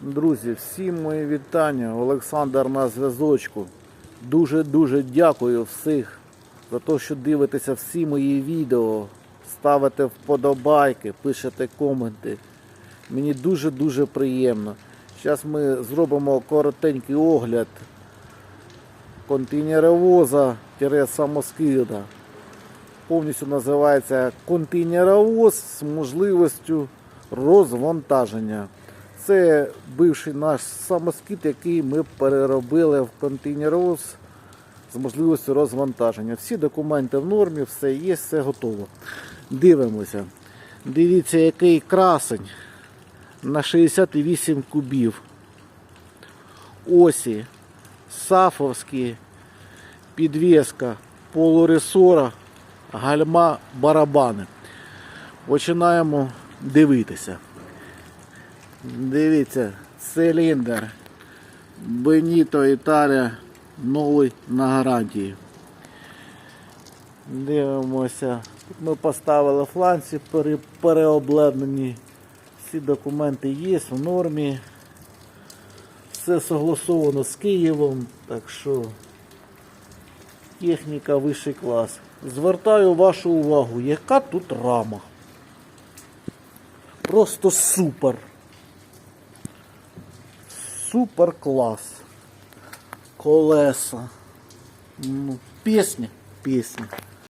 Друзі, всім мої вітання. Олександр на зв'язочку. Дуже-дуже дякую всіх за те, що дивитеся всі мої відео, ставите вподобайки, пишете коменти. Мені дуже-дуже приємно. Зараз ми зробимо коротенький огляд контейнеровоза самоскида. Повністю називається контейнеровоз з можливістю розвантаження. Це бивший наш самоскид, який ми переробили в контейнеровоз з можливістю розвантаження. Всі документи в нормі, все є, все готово. Дивимося. Дивіться, який красень на 68 кубів. Осі, сафовські, підвіска, полуресора, гальма, барабани. Починаємо дивитися. Дивіться, циліндр Benito Італія новий на гарантії. Дивимося. Тут ми поставили фланці пере- переобладнані. Всі документи є в нормі. Все согласовано з Києвом, так що техніка вищий клас. Звертаю вашу увагу, яка тут рама. Просто супер. Супер клас. Колеса. Ну, пісня, пісня.